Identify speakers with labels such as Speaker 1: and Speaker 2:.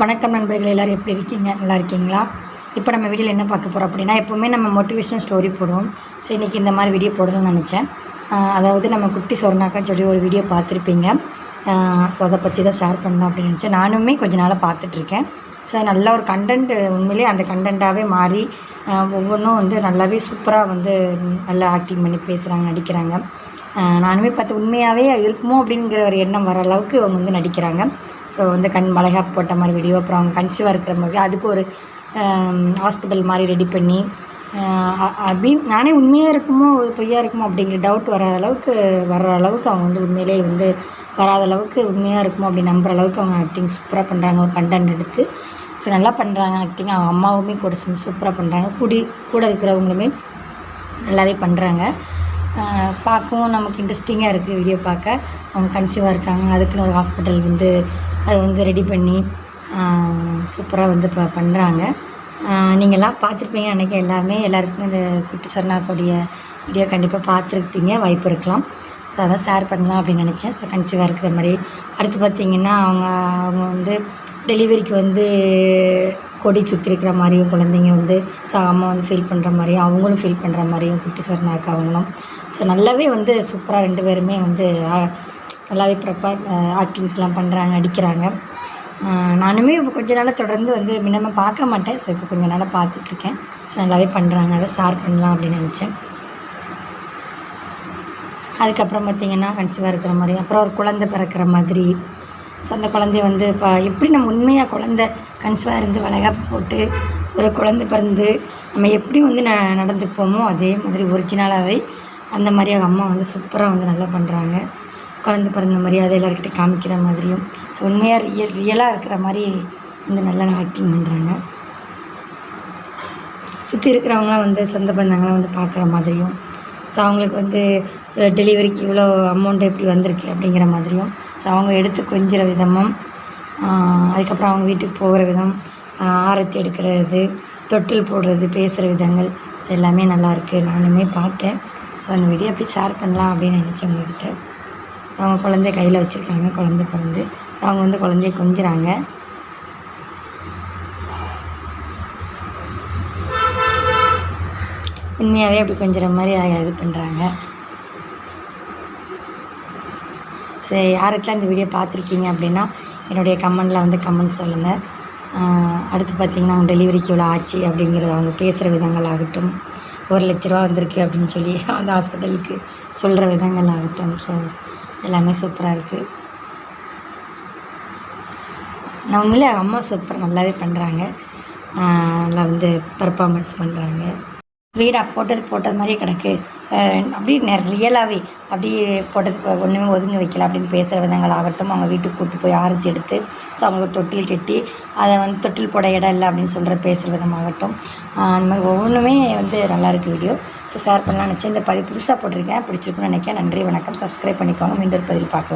Speaker 1: வணக்கம் நண்பர்கள் எல்லோரும் எப்படி இருக்கீங்க நல்லா இருக்கீங்களா இப்போ நம்ம வீடியோவில் என்ன பார்க்க போகிறோம் அப்படின்னா எப்போவுமே நம்ம மோட்டிவேஷனல் ஸ்டோரி போடுவோம் ஸோ இன்றைக்கி இந்த மாதிரி வீடியோ போடணும்னு நினச்சேன் அதாவது நம்ம குட்டி சொர்ணாக்கான்னு சொல்லி ஒரு வீடியோ பார்த்துருப்பீங்க ஸோ அதை பற்றி தான் ஷேர் பண்ணணும் அப்படின்னு நினச்சேன் நானுமே கொஞ்ச நாளாக பார்த்துட்ருக்கேன் ஸோ நல்ல ஒரு கண்டென்ட் உண்மையிலே அந்த கண்டென்ட்டாகவே மாறி ஒவ்வொன்றும் வந்து நல்லாவே சூப்பராக வந்து நல்லா ஆக்டிங் பண்ணி பேசுகிறாங்க நடிக்கிறாங்க நானுமே பார்த்து உண்மையாகவே இருக்குமோ அப்படிங்கிற ஒரு எண்ணம் வர அளவுக்கு அவங்க வந்து நடிக்கிறாங்க ஸோ வந்து கண் மலைகாப்பு போட்ட மாதிரி வீடியோ அப்புறம் அவங்க கன்சிவாக இருக்கிற மாதிரி அதுக்கு ஒரு ஹாஸ்பிட்டல் மாதிரி ரெடி பண்ணி அப்படி நானே உண்மையாக இருக்குமோ பொய்யாக இருக்குமோ அப்படிங்கிற டவுட் வராத அளவுக்கு வர்ற அளவுக்கு அவங்க வந்து உண்மையிலே வந்து வராத அளவுக்கு உண்மையாக இருக்குமோ அப்படி நம்புகிற அளவுக்கு அவங்க ஆக்டிங் சூப்பராக பண்ணுறாங்க ஒரு கண்டென்ட் எடுத்து ஸோ நல்லா பண்ணுறாங்க ஆக்டிங் அவங்க அம்மாவுமே கூட செஞ்சு சூப்பராக பண்ணுறாங்க கூடி கூட இருக்கிறவங்களுமே நல்லாவே பண்ணுறாங்க பார்க்கவும் நமக்கு இன்ட்ரெஸ்டிங்காக இருக்குது வீடியோ பார்க்க அவங்க கன்சீவாக இருக்காங்க அதுக்குன்னு ஒரு ஹாஸ்பிட்டல் வந்து அது வந்து ரெடி பண்ணி சூப்பராக வந்து இப்போ பண்ணுறாங்க நீங்கள்லாம் பார்த்துருப்பீங்கன்னு அன்றைக்கி எல்லாமே எல்லாருக்குமே இந்த குட்டி கூடிய வீடியோ கண்டிப்பாக பார்த்துருப்பீங்க வாய்ப்பு இருக்கலாம் ஸோ அதான் ஷேர் பண்ணலாம் அப்படின்னு நினச்சேன் ஸோ கன்சீவாக இருக்கிற மாதிரி அடுத்து பார்த்திங்கன்னா அவங்க அவங்க வந்து டெலிவரிக்கு வந்து கொடி சுற்றிருக்கிற மாதிரியும் குழந்தைங்க வந்து அம்மா வந்து ஃபீல் பண்ணுற மாதிரியும் அவங்களும் ஃபீல் பண்ணுற மாதிரியும் குட்டி சொர்ணாக்கு அவங்களும் ஸோ நல்லாவே வந்து சூப்பராக ரெண்டு பேருமே வந்து நல்லாவே ப்ரப்பர் ஆக்டிங்ஸ்லாம் பண்ணுறாங்க நடிக்கிறாங்க நானுமே இப்போ கொஞ்ச நாளாக தொடர்ந்து வந்து முன்னமே பார்க்க மாட்டேன் ஸோ இப்போ கொஞ்சம் நாளாக பார்த்துட்ருக்கேன் ஸோ நல்லாவே பண்ணுறாங்க அதை ஷேர் பண்ணலாம் அப்படின்னு நினச்சேன் அதுக்கப்புறம் பார்த்திங்கன்னா கன்சிவாக இருக்கிற மாதிரி அப்புறம் ஒரு குழந்தை பிறக்கிற மாதிரி ஸோ அந்த குழந்தைய வந்து இப்போ எப்படி நம்ம உண்மையாக குழந்த கன்சிவாக இருந்து வளைகாப்பு போட்டு ஒரு குழந்தை பிறந்து நம்ம எப்படி வந்து ந நடந்துப்போமோ அதே மாதிரி ஒரிஜினலாகவே அந்த மாதிரி அவங்க அம்மா வந்து சூப்பராக வந்து நல்லா பண்ணுறாங்க குழந்த பிறந்த மரியாதை எல்லாருக்கிட்ட காமிக்கிற மாதிரியும் ஸோ உண்மையாக ரியல் ரியலாக இருக்கிற மாதிரி வந்து நல்லா ஆக்டிங் பண்ணுறாங்க சுற்றி இருக்கிறவங்களாம் வந்து சொந்த பந்தங்களாம் வந்து பார்க்குற மாதிரியும் ஸோ அவங்களுக்கு வந்து டெலிவரிக்கு இவ்வளோ அமௌண்ட் எப்படி வந்திருக்கு அப்படிங்கிற மாதிரியும் ஸோ அவங்க எடுத்து கொஞ்சிற விதமும் அதுக்கப்புறம் அவங்க வீட்டுக்கு போகிற விதம் ஆரத்தி எடுக்கிறது தொட்டில் போடுறது பேசுகிற விதங்கள் ஸோ எல்லாமே நல்லாயிருக்கு நானுமே பார்த்தேன் ஸோ அந்த வீடியோ எப்படி ஷேர் பண்ணலாம் அப்படின்னு நினச்சேன் உங்ககிட்ட அவங்க குழந்தைய கையில் வச்சுருக்காங்க குழந்தை பிறந்து ஸோ அவங்க வந்து குழந்தைய கொஞ்சிறாங்க உண்மையாகவே அப்படி கொஞ்சம் மாதிரி இது பண்ணுறாங்க சரி யாருக்கெல்லாம் இந்த வீடியோ பார்த்துருக்கீங்க அப்படின்னா என்னுடைய கமெண்டில் வந்து கமெண்ட் சொல்லுங்கள் அடுத்து பார்த்தீங்கன்னா அவங்க டெலிவரிக்கு இவ்வளோ ஆச்சு அப்படிங்கிறது அவங்க பேசுகிற விதங்கள் ஆகட்டும் ஒரு லட்ச ரூபா வந்திருக்கு அப்படின்னு சொல்லி அந்த ஹாஸ்பிட்டலுக்கு சொல்கிற விதங்கள் ஆகட்டும் ஸோ எல்லாமே சூப்பராக இருக்குது நம்மளே அம்மா சூப்பர் நல்லாவே பண்ணுறாங்க நல்லா வந்து பர்ஃபார்மன்ஸ் பண்ணுறாங்க வீடாக போட்டது போட்டது மாதிரியே கிடக்கு அப்படி ரியலாகவே அப்படியே போட்டது ஒன்றுமே ஒதுங்க வைக்கல அப்படின்னு பேசுகிற விதங்கள் ஆகட்டும் அவங்க வீட்டுக்கு கூப்பிட்டு போய் ஆரத்தி எடுத்து ஸோ அவங்களுக்கு தொட்டில் கட்டி அதை வந்து தொட்டில் போட இடம் இல்லை அப்படின்னு சொல்கிற பேசுகிற விதமாகட்டும் அந்த மாதிரி ஒவ்வொன்றுமே வந்து நல்லாயிருக்கு வீடியோ ஸோ ஷேர் பண்ணலாம் நினச்சேன் இந்த பதிவு புதுசாக போட்டிருக்கேன் பிடிச்சிருக்குன்னு நினைக்கிறேன் நன்றி வணக்கம் சப்ஸ்கிரைப் பண்ணிக்கோங்க மீண்டும் பதில் பார்க்கலாம்